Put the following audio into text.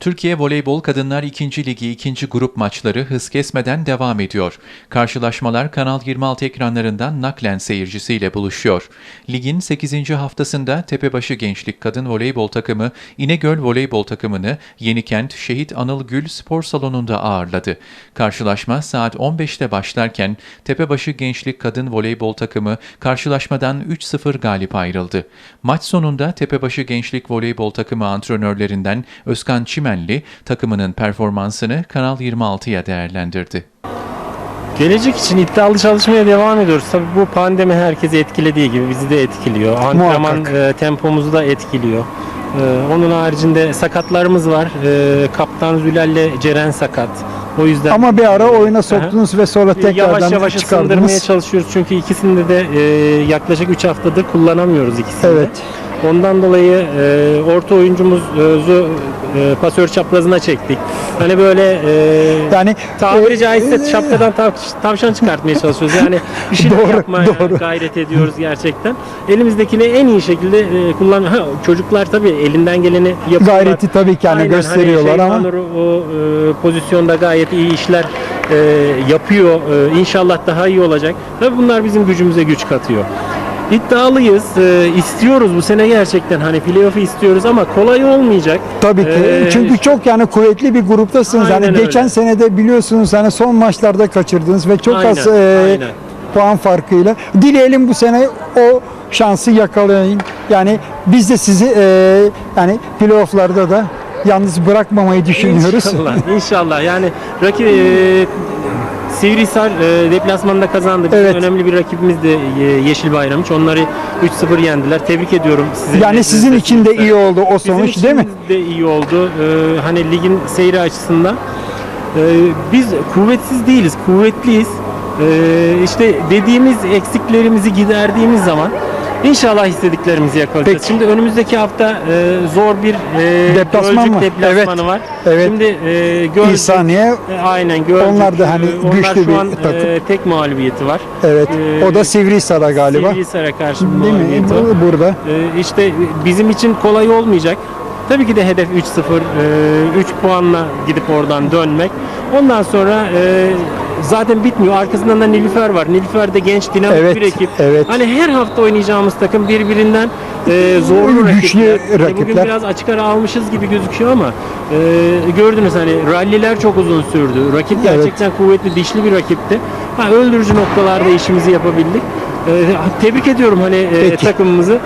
Türkiye Voleybol Kadınlar 2. Ligi 2. grup maçları hız kesmeden devam ediyor. Karşılaşmalar Kanal 26 ekranlarından naklen seyircisiyle buluşuyor. Ligin 8. haftasında Tepebaşı Gençlik Kadın Voleybol takımı İnegöl Voleybol takımını Yenikent Şehit Anıl Gül Spor Salonu'nda ağırladı. Karşılaşma saat 15'te başlarken Tepebaşı Gençlik Kadın Voleybol takımı karşılaşmadan 3-0 galip ayrıldı. Maç sonunda Tepebaşı Gençlik Voleybol takımı antrenörlerinden Özkan Çimenli takımının performansını Kanal 26'ya değerlendirdi. Gelecek için iddialı çalışmaya devam ediyoruz. Tabii bu pandemi herkesi etkilediği gibi bizi de etkiliyor. Antrenman e, tempomuzu da etkiliyor. E, onun haricinde sakatlarımız var. E, Kaptan Zülal'le Ceren sakat. O yüzden Ama bir ara oyuna Aha. soktunuz ve sonra tekrardan yavaş yavaş çıkardınız. çalışıyoruz. Çünkü ikisinde de e, yaklaşık 3 haftadır kullanamıyoruz ikisini. de. Ondan dolayı e, orta oyuncumuzu e, pasör çaprazına çektik. Hani böyle e, Yani tabiri e, caizse şapkadan tav- tavşan çıkartmaya çalışıyoruz. Yani bir Doğru, yapmaya doğru. gayret ediyoruz gerçekten. Elimizdekini en iyi şekilde e, kullan. Ha, çocuklar tabii elinden geleni yapıyorlar. gayreti tabii ki hani Aynen, gösteriyorlar hani ama Şeyh Manur o e, pozisyonda gayet iyi işler e, yapıyor. E, inşallah daha iyi olacak. Tabii bunlar bizim gücümüze güç katıyor. İddialıyız, e, istiyoruz bu sene gerçekten hani playoff'u istiyoruz ama kolay olmayacak. tabii ki Ee, çünkü çok yani kuvvetli bir gruptasınız. Hani öyle. geçen senede biliyorsunuz hani son maçlarda kaçırdınız ve çok az Aynen, e, aynen. puan farkıyla. Dileyelim bu sene o şansı yakalayın. Yani biz de sizi e, yani playoff'larda da yalnız bırakmamayı düşünüyoruz. İnşallah, inşallah. Yani rakip e, Sivrihisar e, deplasmanda kazandı. Bizim Evet. önemli bir rakibimiz de e, Yeşil Bayramıç. Onları 3-0 yendiler. Tebrik ediyorum sizi. Yani sizin için de iyi oldu o Bizim sonuç değil mi? de iyi oldu. Ee, hani ligin seyri açısından. Ee, biz kuvvetsiz değiliz, kuvvetliyiz. Ee, işte dediğimiz eksiklerimizi giderdiğimiz zaman inşallah istediklerimizi yakalayacağız. Peki. Şimdi önümüzdeki hafta e, zor bir e, Deplasman mı? deplasmanı var. Evet. Şimdi e, Gölcük, İhsaniye e, aynen Gölcük. Onlar da hani e, onlar güçlü şu bir an takım. e, tek mağlubiyeti var. evet. Ee, o da Sivrihisar'a galiba. Sivrihisar'a karşı bir Değil mi? var. Bu- Burada. Ee, işte bizim için kolay olmayacak. Tabii ki de hedef 3-0, e, 3 puanla gidip oradan dönmek. Ondan sonra e, zaten bitmiyor. Arkasından da Nilüfer var. Nilüfer de genç, dinamik Evet, bir ekip. evet. Hani her hafta oynayacağımız takım birbirinden e, zorlu Güçlü rakipler. Hani bugün rakipler. biraz açık ara almışız gibi gözüküyor ama e, gördünüz hani ralliler çok uzun sürdü. Rakip Evet. gerçekten kuvvetli, dişli bir rakipti. Ha, öldürücü noktalarda işimizi yapabildik. E, tebrik ediyorum hani e, takımımızı.